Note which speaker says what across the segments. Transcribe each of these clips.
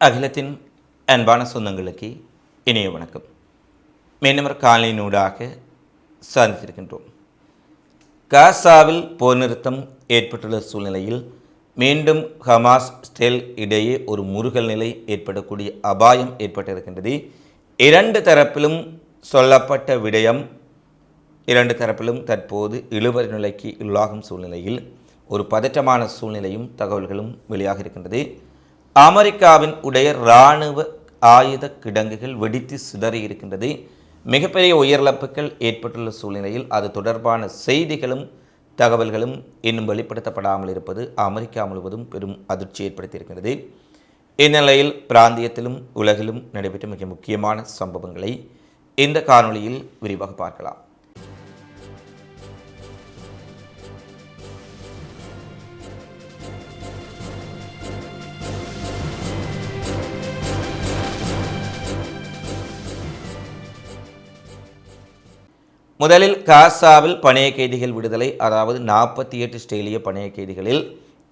Speaker 1: அகிலத்தின் அன்பான சொந்தங்களுக்கு இணைய வணக்கம். மீனவர் காலையினூடாக சாதித்திருக்கின்றோம் காசாவில் போர் நிறுத்தம் ஏற்பட்டுள்ள சூழ்நிலையில் மீண்டும் ஹமாஸ் ஸ்டெல் இடையே ஒரு முருகல் நிலை ஏற்படக்கூடிய அபாயம் ஏற்பட்டிருக்கின்றது. இரண்டு தரப்பிலும் சொல்லப்பட்ட விடயம் இரண்டு தரப்பிலும் தற்போது இழுபறி நிலைக்கு உள்ளாகும் சூழ்நிலையில் ஒரு பதற்றமான சூழ்நிலையும் தகவல்களும் வெளியாக இருக்கின்றது அமெரிக்காவின் உடைய இராணுவ ஆயுத கிடங்குகள் வெடித்து சிதறி இருக்கின்றது. மிகப்பெரிய உயிரிழப்புகள் ஏற்பட்டுள்ள சூழ்நிலையில் அது தொடர்பான செய்திகளும் தகவல்களும் இன்னும் வெளிப்படுத்தப்படாமல் இருப்பது அமெரிக்கா முழுவதும் பெரும் அதிர்ச்சி ஏற்படுத்தியிருக்கிறது. இந்நிலையில் பிராந்தியத்திலும் உலகிலும் நடைபெற்ற மிக முக்கியமான சம்பவங்களை இந்த காணொளியில் விரிவாக பார்க்கலாம். முதலில் காசாவில் பணைய கைதிகள் விடுதலை அதாவது நாற்பத்தி எட்டு ஸ்ட்ரேலிய பணைய கைதிகளில்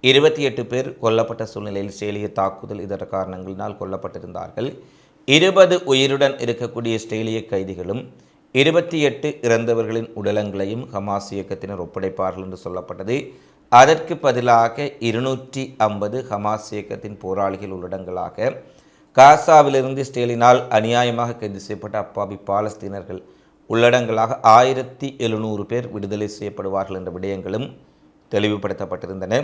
Speaker 1: இருபத்தி எட்டு பேர் கொல்லப்பட்ட சூழ்நிலையில் ஸ்ட்ரேலிய தாக்குதல் இதர காரணங்களினால் கொல்லப்பட்டிருந்தார்கள். இருபது உயிருடன் இருக்கக்கூடிய ஸ்ட்ரேலிய கைதிகளும் இருபத்தி எட்டு இறந்தவர்களின் உடலங்களையும் ஹமாஸ் இயக்கத்தினர் ஒப்படைப்பார்கள் என்று சொல்லப்பட்டது. அதற்கு பதிலாக இருநூற்றி ஐம்பது ஹமாஸ் இயக்கத்தின் போராளிகள் உள்ளடங்களாக காசாவிலிருந்து ஸ்டேலினால் அநியாயமாக கைது செய்யப்பட்ட அப்பாவி பாலஸ்தீனர்கள் உள்ளடங்களாக ஆயிரத்தி எழுநூறு பேர் விடுதலை செய்யப்படுவார்கள் என்ற விடயங்களும் தெளிவுபடுத்தப்பட்டிருந்தன.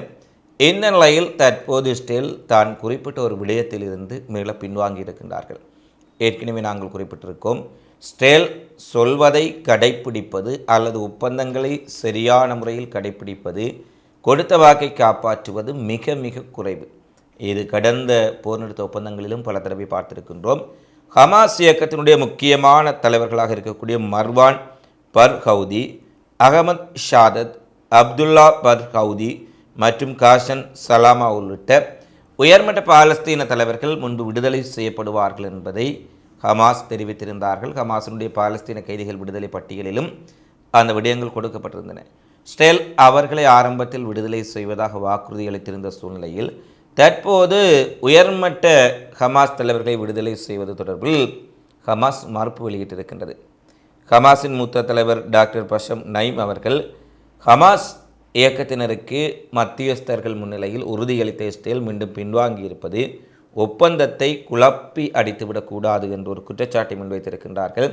Speaker 1: இந்த நிலையில் தற்போது ஸ்டேல் தான் குறிப்பிட்ட ஒரு விடயத்திலிருந்து மீள பின்வாங்கி இருக்கின்றார்கள். ஏற்கனவே நாங்கள் குறிப்பிட்டிருக்கோம் ஸ்டேல் சொல்வதை கடைப்பிடிப்பது அல்லது ஒப்பந்தங்களை சரியான முறையில் கடைப்பிடிப்பது கொடுத்த வாக்கை காப்பாற்றுவது மிக மிக குறைவு. இது கடந்த போர் நிறுத்த ஒப்பந்தங்களிலும் பல தடவை பார்த்திருக்கின்றோம். ஹமாஸ் இயக்கத்தினுடைய முக்கியமான தலைவர்களாக இருக்கக்கூடிய மர்வான் பர்ஹவுதி அகமத் ஷாதத் அப்துல்லா பர்ஹவுதி மற்றும் காஷன் சலாமா உள்ளிட்ட உயர்மட்ட பாலஸ்தீன தலைவர்கள் முன்பு விடுதலை செய்யப்படுவார்கள் என்பதை ஹமாஸ் தெரிவித்திருந்தார்கள். ஹமாஸினுடைய பாலஸ்தீன கைதிகள் விடுதலை பட்டியலிலும் அந்த விடயங்கள் கொடுக்கப்பட்டிருந்தன. ஸ்டெல் அவர்களை ஆரம்பத்தில் விடுதலை செய்வதாக வாக்குறுதி அளித்திருந்த சூழ்நிலையில் தற்போது உயர்மட்ட ஹமாஸ் தலைவர்களை விடுதலை செய்வது தொடர்பில் ஹமாஸ் மறுப்பு வெளியிட்டிருக்கின்றது. ஹமாஸின் மூத்த தலைவர் டாக்டர் பஷம் நைம் அவர்கள் ஹமாஸ் இயக்கத்தினருக்கு மத்தியஸ்தர்கள் முன்னிலையில் உறுதியளித்த இஸ்ரேல் மீண்டும் பின்வாங்கி இருப்பது ஒப்பந்தத்தை குழப்பி அடித்துவிடக்கூடாது என்று ஒரு குற்றச்சாட்டை முன்வைத்திருக்கின்றார்கள்.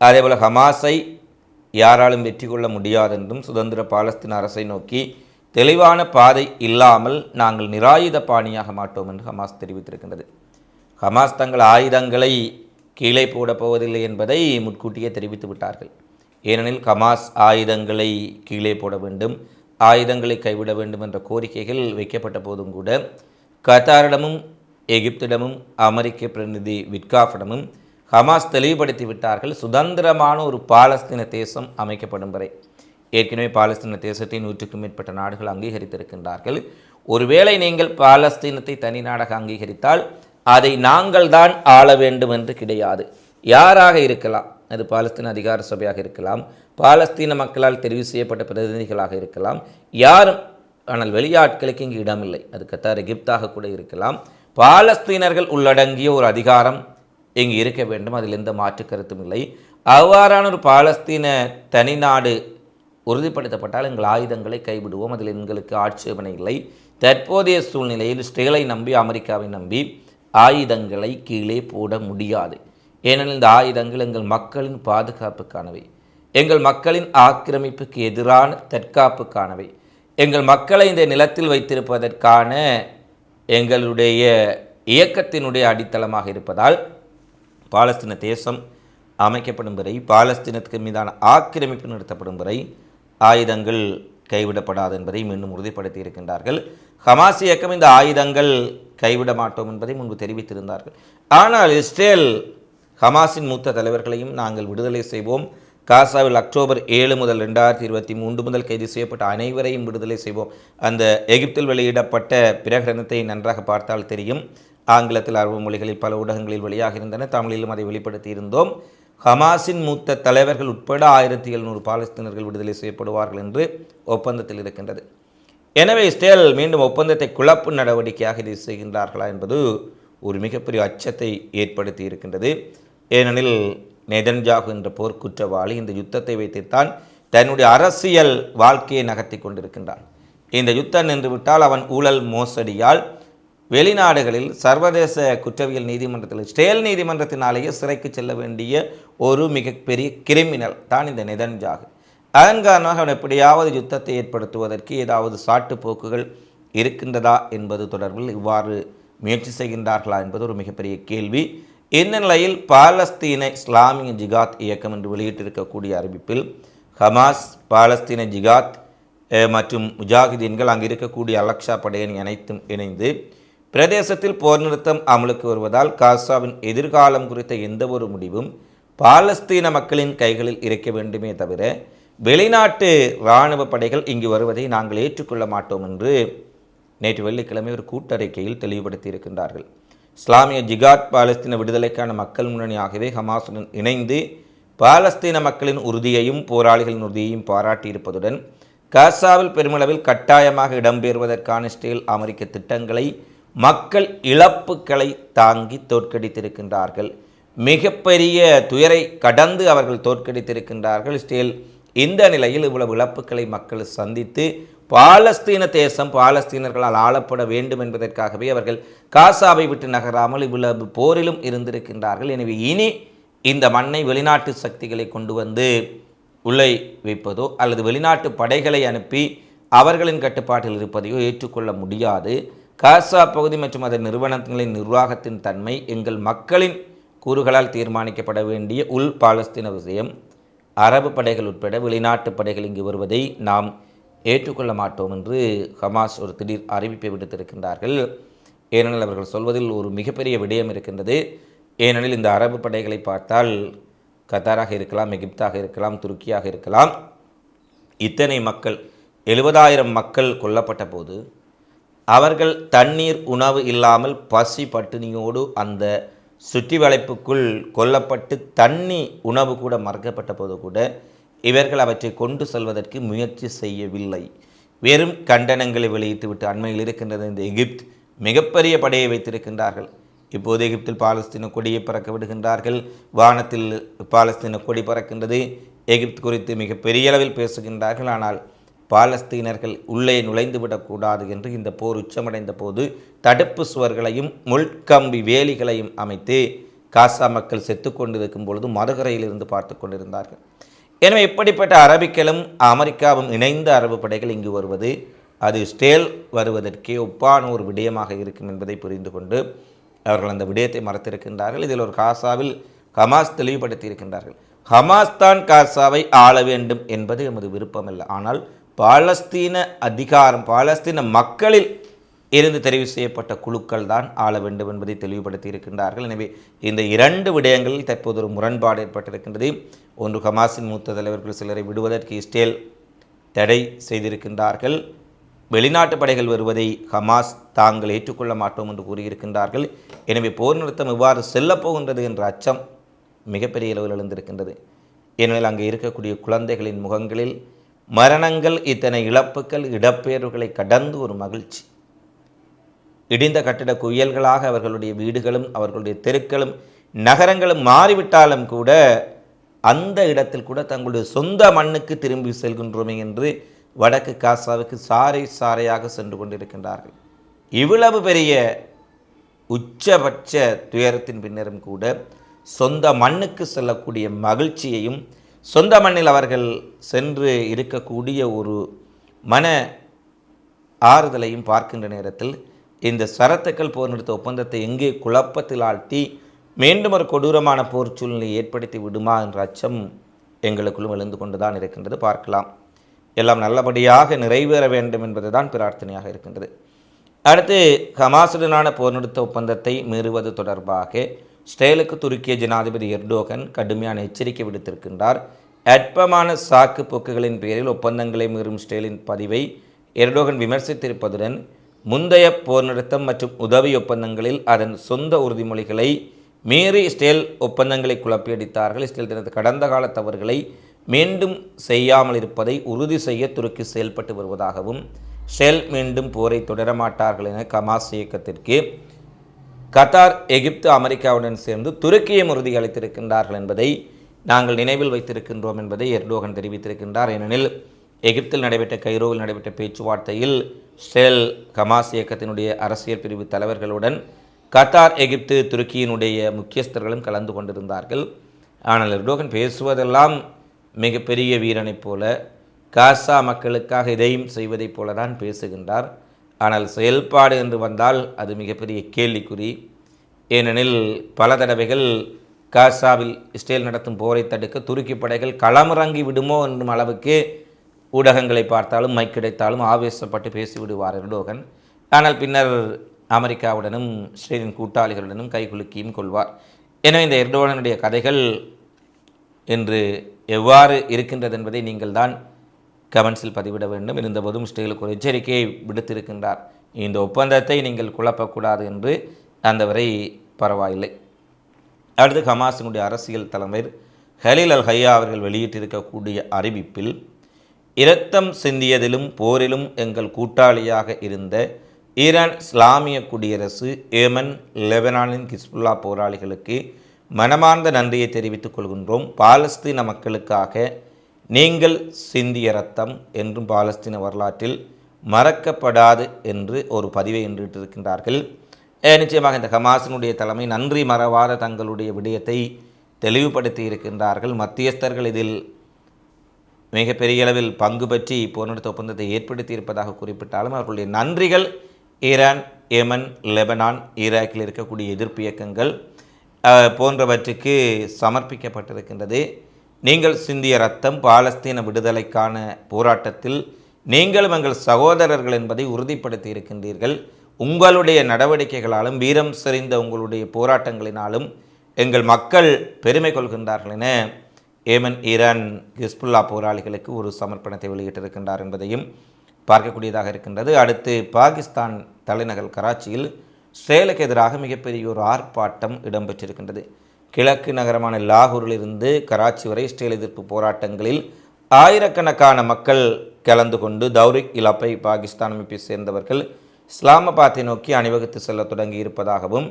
Speaker 1: அதேபோல் ஹமாஸை யாராலும் வெற்றி கொள்ள முடியாதென்றும் சுதந்திர பாலஸ்தீன அரசை நோக்கி தெளிவான பாதை இல்லாமல் நாங்கள் நிராயுத பாணியாக மாட்டோம் என்று ஹமாஸ் தெரிவித்திருக்கின்றது. ஹமாஸ் தங்கள் ஆயுதங்களை கீழே போடப் போவதில்லை என்பதை முன்கூட்டியே தெரிவித்து விட்டார்கள். ஏனெனில் ஹமாஸ் ஆயுதங்களை கீழே போட வேண்டும் ஆயுதங்களை கைவிட வேண்டும் என்ற கோரிக்கைகள் வைக்கப்பட்ட போதும் கூட கத்தாரிடமும் எகிப்திடமும் அமெரிக்க பிரதிநிதி விட்காஃபிடமும் ஹமாஸ் தெளிவுபடுத்தி விட்டார்கள். சுதந்திரமான ஒரு பாலஸ்தீன தேசம் அமைக்கப்படும் வரை. ஏற்கனவே பாலஸ்தீன தேசத்தை நூற்றுக்கும் மேற்பட்ட நாடுகள் அங்கீகரித்திருக்கின்றார்கள். ஒருவேளை நீங்கள் பாலஸ்தீனத்தை தனி நாடாக அங்கீகரித்தால் அதை நாங்கள் தான் ஆள வேண்டும் என்று கிடையாது. யாராக இருக்கலாம்? அது பாலஸ்தீன அதிகார சபையாக இருக்கலாம் பாலஸ்தீன மக்களால் தெரிவு செய்யப்பட்ட பிரதிநிதிகளாக இருக்கலாம் யாரும் ஆனால் வெளியாட்களுக்கு இங்கு இடமில்லை. அது கத்தார் எகிப்தாக கூட இருக்கலாம். பாலஸ்தீனர்கள் உள்ளடங்கிய ஒரு அதிகாரம் இங்கு இருக்க வேண்டும். அதில் எந்த மாற்று கருத்தும் இல்லை. அவ்வாறான ஒரு பாலஸ்தீன தனிநாடு உறுதிப்படுத்தப்பட்டால் எங்கள் ஆயுதங்களை கைவிடுவோம். அதில் எங்களுக்கு ஆட்சேபனை இல்லை. தற்போதைய சூழ்நிலையில் ஸ்டேலை நம்பி அமெரிக்காவை நம்பி ஆயுதங்களை கீழே போட முடியாது. ஏனெனில் இந்த ஆயுதங்கள் எங்கள் மக்களின் பாதுகாப்புக்கானவை. எங்கள் மக்களின் ஆக்கிரமிப்புக்கு எதிரான தற்காப்புக்கானவை. எங்கள் மக்களை இந்த நிலத்தில் வைத்திருப்பதற்கான எங்களுடைய இயக்கத்தினுடைய அடித்தளமாக இருப்பதால் பாலஸ்தீன தேசம் அமைக்கப்படும் வரை பாலஸ்தீனத்துக்கு மீதான ஆக்கிரமிப்பு நிறுத்தப்படும் வரை ஆயுதங்கள் கைவிடப்படாது என்பதை மீண்டும் உறுதிப்படுத்தி இருக்கின்றார்கள் ஹமாஸ் இயக்கம் இந்த ஆயுதங்கள் கைவிட மாட்டோம் என்பதை முன்பு தெரிவித்திருந்தார்கள். ஆனால் இஸ்ரேல் ஹமாஸின் மூத்த தலைவர்களையும் நாங்கள் விடுதலை செய்வோம். காசாவில் அக்டோபர் ஏழு முதல் ரெண்டாயிரத்தி இருபத்தி மூன்று முதல் கைது செய்யப்பட்ட அனைவரையும் விடுதலை செய்வோம். அந்த எகிப்தில் வெளியிடப்பட்ட பிரகடனத்தை நன்றாக பார்த்தால் தெரியும். ஆங்கிலத்தில் அரபு மொழிகளில் பல ஊடகங்களில் வெளியாக இருந்தன தமிழிலும் அதை வெளிப்படுத்தி இருந்தோம் ஹமாஸின் மூத்த தலைவர்கள் உட்பட ஆயிரத்தி எழுநூறு பாலஸ்தீனர்கள் விடுதலை செய்யப்படுவார்கள் என்று ஒப்பந்தத்தில் இருக்கின்றது. எனவே இஸ்ரேல் மீண்டும் ஒப்பந்தத்தை குழப்பு நடவடிக்கையாக இதை செய்கின்றார்களா என்பது ஒரு மிகப்பெரிய அச்சத்தை ஏற்படுத்தி இருக்கின்றது. ஏனெனில் நெதன்ஜாகு என்ற போர்க்குற்றவாளி இந்த யுத்தத்தை வைத்துத்தான் தன்னுடைய அரசியல் வாழ்க்கையை நகர்த்தி கொண்டிருக்கின்றான். இந்த யுத்தம் நின்றுவிட்டால் அவன் ஊழல் மோசடியால் வெளிநாடுகளில் சர்வதேச குற்றவியல் நீதிமன்றத்தில் ஸ்டேல் நீதிமன்றத்தினாலேயே சிறைக்கு செல்ல வேண்டிய ஒரு மிகப்பெரிய கிரிமினல் தான் இந்த நிதன்ஜாகு. அதன் காரணமாக அவன் எப்படியாவது யுத்தத்தை ஏற்படுத்துவதற்கு ஏதாவது சாட்டுப்போக்குகள் இருக்கின்றதா என்பது தொடர்பில் இவ்வாறு முயற்சி செய்கின்றார்களா என்பது ஒரு மிகப்பெரிய கேள்வி. இந்த நிலையில் பாலஸ்தீன இஸ்லாமிய ஜிகாத் இயக்கம் என்று வெளியிட்டிருக்கக்கூடிய அறிவிப்பில் ஹமாஸ் பாலஸ்தீன ஜிகாத் மற்றும் முஜாஹிதீன்கள் அங்கு இருக்கக்கூடிய அலக்ஷா படையணி அனைத்தும் இணைந்து பிரதேசத்தில் போர் நிறுத்தம் அமலுக்கு வருவதால் காசாவின் எதிர்காலம் குறித்த எந்த ஒரு முடிவும் பாலஸ்தீன மக்களின் கைகளில் இருக்க வேண்டுமே தவிர வெளிநாட்டு இராணுவ படைகள் இங்கு வருவதை நாங்கள் ஏற்றுக்கொள்ள மாட்டோம் என்று நேற்று வெள்ளிக்கிழமை ஒரு கூட்டறிக்கையில் தெளிவுபடுத்தி இருக்கின்றார்கள் இஸ்லாமிய ஜிகாத் பாலஸ்தீன விடுதலைக்கான மக்கள் முன்னணி ஆகியவை ஹமாஸுடன் இணைந்து பாலஸ்தீன மக்களின் உறுதியையும் போராளிகளின் உறுதியையும் பாராட்டியிருப்பதுடன் காசாவில் பெருமளவில் கட்டாயமாக இடம்பெறுவதற்கான ஸ்டேல் அமெரிக்க திட்டங்களை மக்கள் இழப்புகளை தாங்கி தோற்கடித்திருக்கின்றார்கள். மிகப்பெரிய துயரை கடந்து அவர்கள் தோற்கடித்திருக்கின்றார்கள். ஸ்டேல் இந்த நிலையில் இவ்வளவு இழப்புகளை மக்கள் சந்தித்து பாலஸ்தீன தேசம் பாலஸ்தீனர்களால் ஆளப்பட வேண்டும் என்பதற்காகவே அவர்கள் காசாவை விட்டு நகராமல் இவ்வளவு போரிலும் இருந்திருக்கின்றார்கள். எனவே இனி இந்த மண்ணை வெளிநாட்டு சக்திகளை கொண்டு வந்து உள்ளே வைப்பதோ அல்லது வெளிநாட்டு படைகளை அனுப்பி அவர்களின் கட்டுப்பாட்டில் இருப்பதையோ ஏற்றுக்கொள்ள முடியாது. காசா பகுதி மற்றும் அதன் நிறுவனங்களின் நிர்வாகத்தின் தன்மை எங்கள் மக்களின் கூறுகளால் தீர்மானிக்கப்பட வேண்டிய உள் பாலஸ்தீன விஷயம். அரபு படைகள் உட்பட வெளிநாட்டு படைகள் இங்கு வருவதை நாம் ஏற்றுக்கொள்ள மாட்டோம் என்று ஹமாஸ் ஒரு திடீர் அறிவிப்பை விடுத்திருக்கின்றார்கள். ஏனெனில் அவர்கள் சொல்வதில் ஒரு மிகப்பெரிய விடயம் இருக்கின்றது. ஏனெனில் இந்த அரபு படைகளை பார்த்தால் கத்தாராக இருக்கலாம் எகிப்தாக இருக்கலாம் துருக்கியாக இருக்கலாம். இத்தனை மக்கள் எழுபதாயிரம் மக்கள் கொல்லப்பட்ட போது அவர்கள் தண்ணீர் உணவு இல்லாமல் பசி பட்டினியோடு அந்த சுற்றி வளைப்புக்குள் கொல்லப்பட்டு தண்ணி உணவு கூட மறக்கப்பட்ட போது கூட இவர்கள் அவற்றை கொண்டு செல்வதற்கு முயற்சி செய்யவில்லை. வெறும் கண்டனங்களை வெளியிட்டுவிட்டு அண்மையில் இருக்கின்றது இந்த எகிப்த். மிகப்பெரிய படையை வைத்திருக்கின்றார்கள். இப்போது எகிப்தில் பாலஸ்தீன கொடியை பறக்க விடுகின்றார்கள். வானத்தில் பாலஸ்தீன கொடி பறக்கின்றது. எகிப்து குறித்து மிக பெரிய அளவில் பேசுகின்றார்கள். ஆனால் பாலஸ்தீனர்கள் உள்ளே நுழைந்து விடக்கூடாது என்று இந்த போர் உச்சமடைந்த போது தடுப்பு சுவர்களையும் முள்கம்பி வேலிகளையும் அமைத்து காசா மக்கள் செத்து கொண்டிருக்கும் பொழுது மதுகரையிலிருந்து பார்த்து கொண்டிருந்தார்கள். எனவே இப்படிப்பட்ட அரபிக்களும் அமெரிக்காவும் இணைந்த அரபு படைகள் இங்கு வருவது அது ஸ்டேல் வருவதற்கே ஒப்பான ஒரு விடயமாக இருக்கும் என்பதை புரிந்து கொண்டு அவர்கள் அந்த விடயத்தை மறத்திருக்கின்றார்கள். இதில் ஒரு காசாவில் ஹமாஸ் தெளிவுபடுத்தி இருக்கின்றார்கள் ஹமாஸ் தான் காசாவை ஆள வேண்டும் என்பது எமது விருப்பமல்ல. ஆனால் பாலஸ்தீன அதிகாரம் பாலஸ்தீன மக்களில் இருந்து தெரிவு செய்யப்பட்ட குழுக்கள் தான் ஆள வேண்டும் என்பதை தெளிவுபடுத்தி இருக்கின்றார்கள். எனவே இந்த இரண்டு விடயங்களில் தற்போது ஒரு முரண்பாடு ஏற்பட்டிருக்கின்றது. ஒன்று ஹமாஸின் மூத்த தலைவர்கள் சிலரை விடுவதற்கு இஸ்ரேல் தடை செய்திருக்கின்றார்கள். வெளிநாட்டு படைகள் வருவதை ஹமாஸ் தாங்கள் ஏற்றுக்கொள்ள மாட்டோம் என்று கூறியிருக்கின்றார்கள். எனவே போர் நிறுத்தம் இவ்வாறு செல்லப்போகின்றது என்ற அச்சம் மிகப்பெரிய அளவில் எழுந்திருக்கின்றது. ஏனெனில் அங்கே இருக்கக்கூடிய குழந்தைகளின் முகங்களில் மரணங்கள் இத்தனை இழப்புகள் இடப்பெயர்வுகளை கடந்து ஒரு மகிழ்ச்சி. இடிந்த கட்டிட குயல்களாக அவர்களுடைய வீடுகளும் அவர்களுடைய தெருக்களும் நகரங்களும் மாறிவிட்டாலும் கூட அந்த இடத்தில் கூட தங்களுடைய சொந்த மண்ணுக்கு திரும்பி செல்கின்றோமே என்று வடக்கு காசாவுக்கு சாறை சாறையாக சென்று கொண்டிருக்கின்றார்கள். இவ்வளவு பெரிய உச்சபட்ச துயரத்தின் பின்னரும் கூட சொந்த மண்ணுக்கு செல்லக்கூடிய மகிழ்ச்சியையும் சொந்த மண்ணில் அவர்கள் சென்று இருக்கக்கூடிய ஒரு மன ஆறுதலையும் பார்க்கின்ற நேரத்தில் இந்த சரத்துக்கள் போர் நிறுத்த ஒப்பந்தத்தை எங்கே குழப்பத்தில் ஆழ்த்தி மீண்டும் ஒரு கொடூரமான போர் சூழ்நிலையை ஏற்படுத்தி விடுமா என்ற அச்சம் எங்களுக்குள்ளும் எழுந்து கொண்டுதான் இருக்கின்றது. பார்க்கலாம். எல்லாம் நல்லபடியாக நிறைவேற வேண்டும் என்பதுதான் பிரார்த்தனையாக இருக்கின்றது. அடுத்து ஹமாசுடனான போர் நிறுத்த ஒப்பந்தத்தை மீறுவது தொடர்பாக ஸ்டேலுக்கு துருக்கிய ஜனாதிபதி எர்டோகன் கடுமையான எச்சரிக்கை விடுத்திருக்கின்றார். அற்பமான சாக்கு போக்குகளின் பேரில் ஒப்பந்தங்களை மீறும் ஸ்டேலின் பதிவை எர்டோகன் விமர்சித்திருப்பதுடன் முந்தைய போர் நிறுத்தம் மற்றும் உதவி ஒப்பந்தங்களில் அதன் சொந்த உறுதிமொழிகளை மீறி ஸ்டேல் ஒப்பந்தங்களை குழப்பியடித்தார்கள். ஸ்டேல் தனது கடந்த கால தவறுகளை மீண்டும் செய்யாமல் இருப்பதை உறுதி செய்ய துருக்கி செயல்பட்டு வருவதாகவும் ஷெல் மீண்டும் போரை தொடரமாட்டார்கள் என கமாஸ் இயக்கத்திற்கு கத்தார் எகிப்து அமெரிக்காவுடன் சேர்ந்து துருக்கியும் உறுதியளித்திருக்கின்றார்கள் என்பதை நாங்கள் நினைவில் வைத்திருக்கின்றோம் என்பதை எர்டோகன் தெரிவித்திருக்கின்றார். ஏனெனில் எகிப்தில் நடைபெற்ற கைரோவில் நடைபெற்ற பேச்சுவார்த்தையில் ஷெல் ஹமாஸ் இயக்கத்தினுடைய அரசியல் பிரிவு தலைவர்களுடன் கத்தார் எகிப்து துருக்கியினுடைய முக்கியஸ்தர்களும் கலந்து கொண்டிருந்தார்கள். ஆனால் எர்டோகன் பேசுவதெல்லாம் மிகப்பெரிய வீரனைப் போல காசா மக்களுக்காக இதையும் செய்வதைப் போல தான் பேசுகின்றார். ஆனால் செயல்பாடு என்று வந்தால் அது மிகப்பெரிய கேள்விக்குறி. ஏனெனில் பல தடவைகள் காசாவில் இஸ்ரேல் நடத்தும் போரை தடுக்க துருக்கி படைகள் களமிறங்கி விடுமோ என்னும் அளவுக்கு ஊடகங்களை பார்த்தாலும் மைக் கிடைத்தாலும் ஆவேசப்பட்டு பேசிவிடுவார் எர்டோகன். ஆனால் பின்னர் அமெரிக்காவுடனும் இஸ்ரேலின் கூட்டாளிகளுடனும் கைகுலுக்கியும் கொள்வார். எனவே இந்த எர்டோகனுடைய கதைகள் என்று எவ்வாறு இருக்கின்றது என்பதை நீங்கள் தான் கமெண்ட்ஸில் பதிவிட வேண்டும். இருந்தபோதும் இஸ்ரேலுக்கு ஒரு எச்சரிக்கையை விடுத்திருக்கின்றார். இந்த ஒப்பந்தத்தை நீங்கள் குழப்பக்கூடாது என்று அந்த வரை பரவாயில்லை. அடுத்து ஹமாஸினுடைய அரசியல் தலைவர் ஹலீல் அல் ஹையா அவர்கள் வெளியிட்டிருக்கக்கூடிய அறிவிப்பில் இரத்தம் சிந்தியதிலும் போரிலும் எங்கள் கூட்டாளியாக இருந்த ஈரான் இஸ்லாமிய குடியரசு ஏமன் லெபனானின் கிஸ்புல்லா போராளிகளுக்கு மனமார்ந்த நன்றியை தெரிவித்துக் கொள்கின்றோம். பாலஸ்தீன மக்களுக்காக நீங்கள் சிந்திய ரத்தம் என்றும் பாலஸ்தீன வரலாற்றில் மறக்கப்படாது என்று ஒரு பதிவை இன்றிட்டிருக்கின்றார்கள் நிச்சயமாக இந்த ஹமாஸினுடைய தலைமை நன்றி மறவாத தங்களுடைய விடயத்தை தெளிவுபடுத்தி இருக்கின்றார்கள். மத்தியஸ்தர்கள் இதில் மிகப்பெரிய அளவில் பங்கு பற்றி போர்நிறுத்த ஒப்பந்தத்தை ஏற்படுத்தி இருப்பதாக குறிப்பிட்டாலும் அவர்களுடைய நன்றிகள் ஈரான் ஏமன் லெபனான் ஈராக்கில் இருக்கக்கூடிய எதிர்ப்பு இயக்கங்கள் போன்றவற்றுக்கு சமர்ப்பிக்கப்பட்டிருக்கின்றது. நீங்கள் சிந்திய ரத்தம் பாலஸ்தீன விடுதலைக்கான போராட்டத்தில் நீங்களும் எங்கள் சகோதரர்கள் என்பதை உறுதிப்படுத்தி இருக்கின்றீர்கள் உங்களுடைய நடவடிக்கைகளாலும் வீரம் செறிந்த உங்களுடைய போராட்டங்களினாலும் எங்கள் மக்கள் பெருமை கொள்கின்றார்கள் என ஏமன் ஈரான் ஹிஸ்புல்லா போராளிகளுக்கு ஒரு சமர்ப்பணத்தை வெளியிட்டிருக்கின்றார் என்பதையும் பார்க்கக்கூடியதாக இருக்கின்றது. அடுத்து பாகிஸ்தான் தலைநகர் கராச்சியில் செயலுக்கு எதிராக மிகப்பெரிய ஒரு ஆர்ப்பாட்டம் இடம்பெற்றிருக்கின்றது. கிழக்கு நகரமான லாகூரிலிருந்து கராச்சி வரை இஸ்ரேல் எதிர்ப்பு போராட்டங்களில் ஆயிரக்கணக்கான மக்கள் கலந்து கொண்டு தௌரிக் இலப்பை பாகிஸ்தான் அமைப்பை சேர்ந்தவர்கள் இஸ்லாமாபாத்தை நோக்கி அணிவகுத்து செல்ல தொடங்கி இருப்பதாகவும்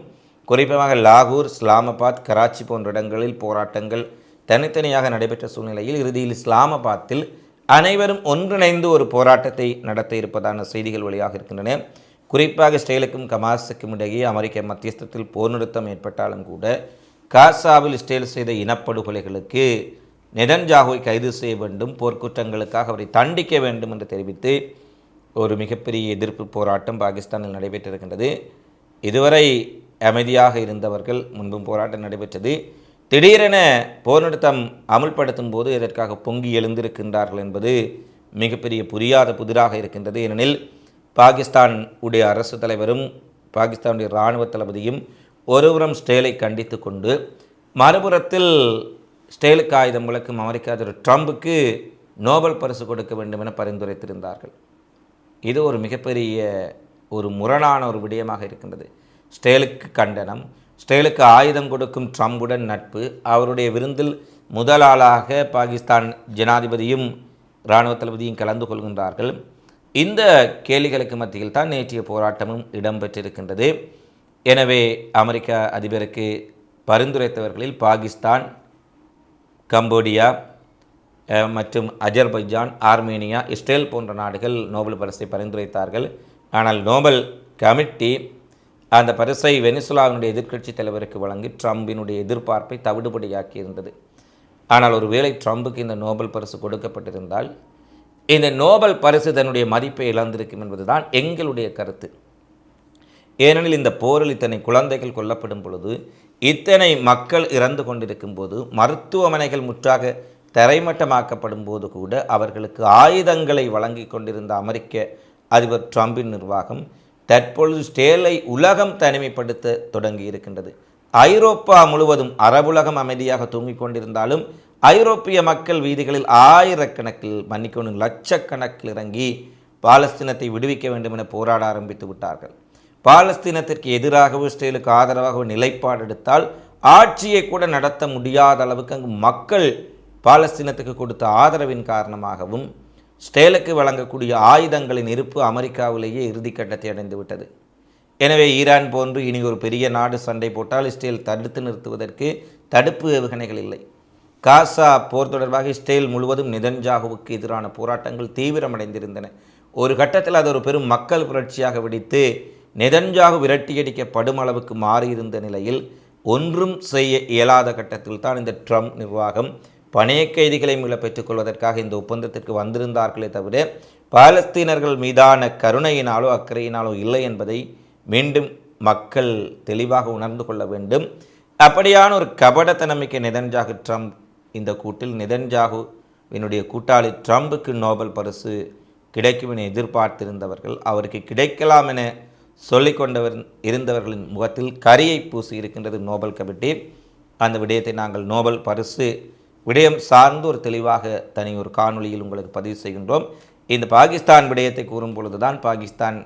Speaker 1: குறிப்பாக லாகூர் இஸ்லாமாபாத் கராச்சி போன்ற இடங்களில் போராட்டங்கள் தனித்தனியாக நடைபெற்ற சூழ்நிலையில் இறுதியில் இஸ்லாமாபாத்தில் அனைவரும் ஒன்றிணைந்து ஒரு போராட்டத்தை நடத்த இருப்பதான செய்திகள் வெளியாக இருக்கின்றன. குறிப்பாக இஸ்ரேலுக்கும் கமாஸுக்கும் இடையே அமெரிக்க மத்தியஸ்தத்தில் போர் நிறுத்தம் ஏற்பட்டாலும் கூட காசாவில் இஸ்ரேல் செய்த இனப்படுகொலைகளுக்கு நெதன்ஜாகுவை கைது செய்ய வேண்டும் போர்க்குற்றங்களுக்காக அவரை தண்டிக்க வேண்டும் என்று தெரிவித்து ஒரு மிகப்பெரிய எதிர்ப்பு போராட்டம் பாகிஸ்தானில் நடைபெற்றிருக்கின்றது. இதுவரை அமைதியாக இருந்தவர்கள் முன்பும் போராட்டம் நடைபெற்றது. திடீரென போர் நிறுத்தம் அமுல்படுத்தும் போது இதற்காக பொங்கி எழுந்திருக்கின்றார்கள் என்பது மிகப்பெரிய புரியாத புதிராக இருக்கின்றது. ஏனெனில் பாகிஸ்தான் உடைய அரசு தலைவரும் பாகிஸ்தானுடைய இராணுவ தளபதியும் ஒருபுறம் ஸ்டேலை கண்டித்து கொண்டு மறுபுறத்தில் ஸ்டேலுக்கு ஆயுதம் விளக்கும் அமெரிக்க அதிபர் ட்ரம்புக்கு நோபல் பரிசு கொடுக்க வேண்டும் என பரிந்துரைத்திருந்தார்கள். இது ஒரு மிகப்பெரிய ஒரு முரணான ஒரு விடயமாக இருக்கின்றது. ஸ்டேலுக்கு கண்டனம் ஸ்டேலுக்கு ஆயுதம் கொடுக்கும் ட்ரம்புடன் நட்பு அவருடைய விருந்தில் முதல் ஆளாக பாகிஸ்தான் ஜனாதிபதியும் இராணுவ தளபதியும் கலந்து கொள்கின்றார்கள். இந்த கேள்விகளுக்கு மத்தியில் தான் நேற்றைய போராட்டமும் இடம்பெற்றிருக்கின்றது. எனவே அமெரிக்க அதிபருக்கு பரிந்துரைத்தவர்களில் பாகிஸ்தான் கம்போடியா மற்றும் அஜர்பைஜான் ஆர்மேனியா இஸ்ரேல் போன்ற நாடுகள் நோபல் பரிசை பரிந்துரைத்தார்கள். ஆனால் நோபல் கமிட்டி அந்த பரிசை வெனிசுலாவினுடைய எதிர்க்கட்சி தலைவருக்கு வழங்கி ட்ரம்பினுடைய எதிர்பார்ப்பை தவிடுபடியாக்கி இருந்தது ஆனால் ஒருவேளை ட்ரம்புக்கு இந்த நோபல் பரிசு கொடுக்கப்பட்டிருந்தால் இந்த நோபல் பரிசு தன்னுடைய மதிப்பை இழந்திருக்கும் என்பதுதான் எங்களுடைய கருத்து. ஏனெனில் இந்த போரில் இத்தனை குழந்தைகள் கொல்லப்படும் பொழுது இத்தனை மக்கள் இறந்து கொண்டிருக்கும் போது மருத்துவமனைகள் முற்றாக தரைமட்டமாக்கப்படும் போது கூட அவர்களுக்கு ஆயுதங்களை வழங்கி கொண்டிருந்த அமெரிக்க அதிபர் ட்ரம்பின் நிர்வாகம் தற்பொழுது ஸ்டேலை உலகம் தனிமைப்படுத்த தொடங்கி இருக்கின்றது. ஐரோப்பா முழுவதும் அரபுலகம் அமைதியாக தூங்கிக் கொண்டிருந்தாலும் ஐரோப்பிய மக்கள் வீதிகளில் ஆயிரக்கணக்கில் மன்னிக்கொண்டு லட்சக்கணக்கில் இறங்கி பாலஸ்தீனத்தை விடுவிக்க வேண்டும் என போராட ஆரம்பித்து விட்டார்கள். பாலஸ்தீனத்திற்கு எதிராகவோ இஸ்ரேலுக்கு ஆதரவாகவோ நிலைப்பாடு எடுத்தால் ஆட்சியை கூட நடத்த முடியாத அளவுக்கு அங்கு மக்கள் பாலஸ்தீனத்துக்கு கொடுத்த ஆதரவின் காரணமாகவும் ஸ்டேலுக்கு வழங்கக்கூடிய ஆயுதங்களின் இருப்பு அமெரிக்காவிலேயே இறுதிக்கட்டத்தை அடைந்து விட்டது. எனவே ஈரான் போன்று இனி ஒரு பெரிய நாடு சண்டை போட்டால் இஸ்ரேல் தடுத்து நிறுத்துவதற்கு தடுப்பு ஏவுகணைகள் இல்லை. காசா போர் தொடர்பாக இஸ்ரேல் முழுவதும் நிதன்ஜாகுவுக்கு எதிரான போராட்டங்கள் தீவிரமடைந்திருந்தன. ஒரு கட்டத்தில் அது ஒரு பெரும் மக்கள் புரட்சியாக வெடித்து நெதன்ஜாகு விரட்டியடிக்கப்படும் அளவுக்கு மாறியிருந்த நிலையில் ஒன்றும் செய்ய இயலாத கட்டத்தில் தான் இந்த ட்ரம்ப் நிர்வாகம் பணைய கைதிகளை மீள பெற்றுக்கொள்வதற்காக இந்த ஒப்பந்தத்திற்கு வந்திருந்தார்களே தவிர பாலஸ்தீனர்கள் மீதான கருணையினாலோ அக்கறையினாலோ இல்லை என்பதை மீண்டும் மக்கள் தெளிவாக உணர்ந்து கொள்ள வேண்டும். அப்படியான ஒரு கபடத்தனமிக்க நெதன்ஜாகு ட்ரம்ப் இந்த கூட்டில் நெதன்ஜாகுவினுடைய கூட்டாளி ட்ரம்புக்கு நோபல் பரிசு கிடைக்கும் என எதிர்பார்த்திருந்தவர்கள் அவருக்கு கிடைக்கலாம் என சொல்லிக்கொண்டவர் இருந்தவர்களின் முகத்தில் கரியை பூசி இருக்கின்றது நோபல் கமிட்டி அந்த விடயத்தை நாங்கள் நோபல் பரிசு விடயம் சார்ந்து ஒரு தெளிவாக தனி ஒரு காணொளியில் உங்களுக்கு பதிவு செய்கின்றோம். இந்த பாகிஸ்தான் விடயத்தை கூறும் பொழுதுதான் பாகிஸ்தான்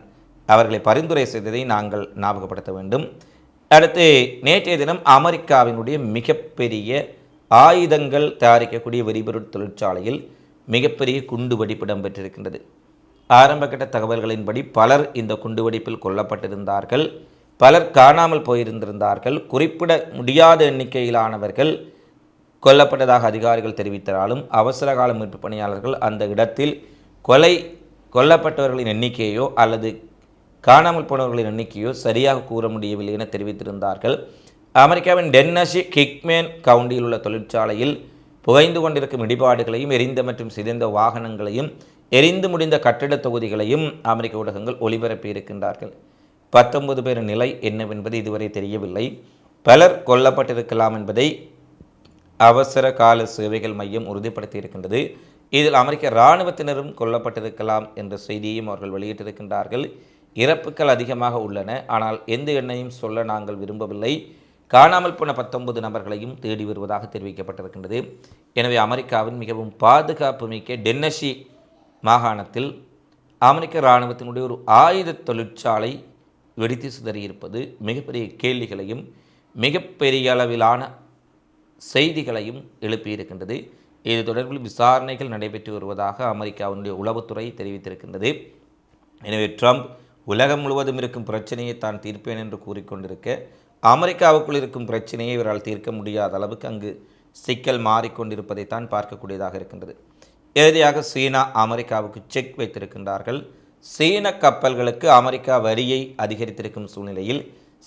Speaker 1: அவர்களை பரிந்துரை செய்ததை நாங்கள் ஞாபகப்படுத்த வேண்டும். அடுத்து நேற்றைய தினம் அமெரிக்காவினுடைய மிகப்பெரிய ஆயுதங்கள் தயாரிக்கக்கூடிய வெடிபொருள் தொழிற்சாலையில் மிகப்பெரிய குண்டு வெடிப்பு இடம்பெற்றிருக்கின்றது. ஆரம்பகட்ட தகவல்களின்படி பலர் இந்த குண்டுவெடிப்பில் கொல்லப்பட்டிருந்தார்கள். பலர் காணாமல் போயிருந்திருந்தார்கள். குறிப்பிட முடியாத எண்ணிக்கையிலானவர்கள் கொல்லப்பட்டதாக அதிகாரிகள் தெரிவித்தாலும் அவசர கால மீட்பு பணியாளர்கள் அந்த இடத்தில் கொலை கொல்லப்பட்டவர்களின் எண்ணிக்கையோ அல்லது காணாமல் போனவர்களின் எண்ணிக்கையோ சரியாக கூற முடியவில்லை என தெரிவித்திருந்தார்கள். அமெரிக்காவின் டென்னஷி கிக்மேன் கவுண்டியில் உள்ள தொழிற்சாலையில் புகைந்து கொண்டிருக்கும் இடிபாடுகளையும் எரிந்த மற்றும் சிதைந்த வாகனங்களையும் எரிந்து முடிந்த கட்டிடத் தொகுதிகளையும் அமெரிக்க ஊடகங்கள் ஒளிபரப்பி இருக்கின்றார்கள். பத்தொன்பது பேர் நிலை என்னவென்பது இதுவரை தெரியவில்லை. பலர் கொல்லப்பட்டிருக்கலாம் என்பதை அவசர கால சேவைகள் மையம் உறுதிப்படுத்தி இருக்கின்றது. இதில் அமெரிக்க இராணுவத்தினரும் கொல்லப்பட்டிருக்கலாம் என்ற செய்தியையும் அவர்கள் வெளியிட்டிருக்கின்றார்கள். இறப்புகள் அதிகமாக உள்ளன. ஆனால் எந்த எண்ணையும் சொல்ல நாங்கள் விரும்பவில்லை. காணாமல் போன பத்தொன்பது நபர்களையும் தேடி வருவதாக தெரிவிக்கப்பட்டிருக்கின்றது. எனவே அமெரிக்காவின் மிகவும் பாதுகாப்பு மிக்க டென்னஷி மாகாணத்தில் அமெரிக்க இராணுவத்தினுடைய ஒரு ஆயுத தொழிற்சாலை வெடித்து சிதறியிருப்பது மிகப்பெரிய கேள்விகளையும் மிகப்பெரிய அளவிலான செய்திகளையும் எழுப்பியிருக்கின்றது. இது தொடர்பில் விசாரணைகள் நடைபெற்று வருவதாக அமெரிக்காவினுடைய உளவுத்துறை தெரிவித்திருக்கின்றது. எனவே ட்ரம்ப் உலகம் முழுவதும் இருக்கும் பிரச்சனையை தான் தீர்ப்பேன் என்று கூறிக்கொண்டிருக்க அமெரிக்காவுக்குள் இருக்கும் பிரச்சனையை இவரால் தீர்க்க முடியாத அளவுக்கு அங்கு சிக்கல் மாறிக்கொண்டிருப்பதை தான் பார்க்கக்கூடியதாக இருக்கின்றது. இறுதியாக சீனா அமெரிக்காவுக்கு செக் வைத்திருக்கின்றார்கள். சீன கப்பல்களுக்கு அமெரிக்கா வரியை அதிகரித்திருக்கும் சூழ்நிலையில்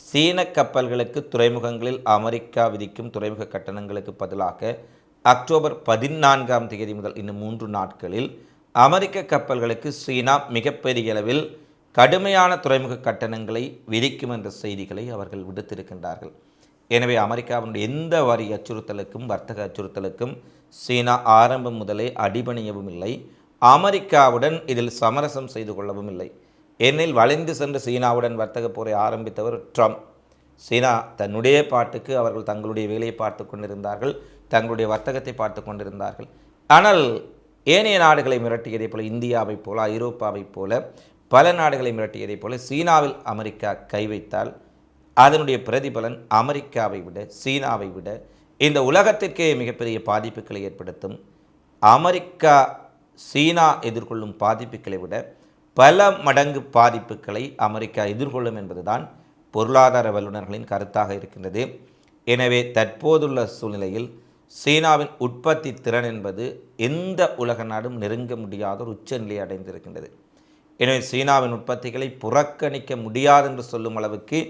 Speaker 1: சீன கப்பல்களுக்கு துறைமுகங்களில் அமெரிக்கா விதிக்கும் துறைமுக கட்டணங்களுக்கு பதிலாக அக்டோபர் பதினான்காம் தேதி முதல் இன்னும் மூன்று நாட்களில் அமெரிக்க கப்பல்களுக்கு சீனா மிகப்பெரிய அளவில் கடுமையான துறைமுக கட்டணங்களை விதிக்கும் என்ற செய்திகளை அவர்கள் விடுத்திருக்கின்றார்கள். எனவே அமெரிக்காவினுடைய எந்த வரி அச்சுறுத்தலுக்கும் வர்த்தக அச்சுறுத்தலுக்கும் சீனா ஆரம்பம் முதலே அடிபணியவும் இல்லை அமெரிக்காவுடன் இதில் சமரசம் செய்து கொள்ளவும் இல்லை ஏனெனில் வளைந்து சென்று சீனாவுடன் வர்த்தக போரை ஆரம்பித்தவர் ட்ரம்ப். சீனா தன்னுடைய பாட்டுக்கு அவர்கள் தங்களுடைய வேலையை பார்த்து கொண்டிருந்தார்கள் தங்களுடைய வர்த்தகத்தை பார்த்து கொண்டிருந்தார்கள். ஆனால் ஏனைய நாடுகளை மிரட்டியதைப் போல இந்தியாவைப் போல ஐரோப்பாவைப் போல பல நாடுகளை மிரட்டியதைப் போல சீனாவில் அமெரிக்கா கை வைத்தால் அதனுடைய பிரதிபலன் அமெரிக்காவை விட சீனாவை விட இந்த உலகத்திற்கே மிகப்பெரிய பாதிப்புகளை ஏற்படுத்தும். அமெரிக்கா சீனா எதிர்கொள்ளும் பாதிப்புகளை விட பல மடங்கு பாதிப்புகளை அமெரிக்கா எதிர்கொள்ளும் என்பதுதான் பொருளாதார வல்லுநர்களின் கருத்தாக இருக்கின்றது. எனவே தற்போதுள்ள சூழ்நிலையில் சீனாவின் உற்பத்தி திறன் என்பது எந்த உலக நாடும் நெருங்க முடியாத ஒரு உச்சநிலை அடைந்திருக்கின்றது. எனவே சீனாவின் உற்பத்திகளை புறக்கணிக்க முடியாது என்று சொல்லும் அளவுக்கு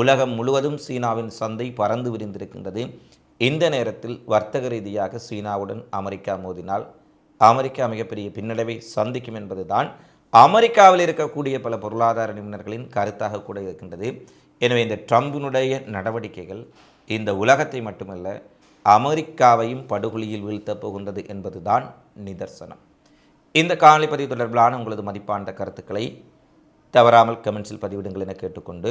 Speaker 1: உலகம் முழுவதும் சீனாவின் சந்தை பறந்து விரிந்திருக்கின்றது. இந்த நேரத்தில் வர்த்தக ரீதியாக சீனாவுடன் அமெரிக்கா மோதினால் அமெரிக்கா மிகப்பெரிய பின்னடைவை சந்திக்கும் என்பதுதான் அமெரிக்காவில் இருக்கக்கூடிய பல பொருளாதார நிபுணர்களின் கருத்தாக கூட இருக்கின்றது. எனவே இந்த ட்ரம்பினுடைய நடவடிக்கைகள் இந்த உலகத்தை மட்டுமல்ல அமெரிக்காவையும் படுகொலியில் வீழ்த்தப் போகின்றது என்பதுதான் நிதர்சனம். இந்த காணொலி பதிவு தொடர்பிலான உங்களது மதிப்பான கருத்துக்களை தவறாமல் கமெண்ட்ஸில் பதிவிடுங்கள் என கேட்டுக்கொண்டு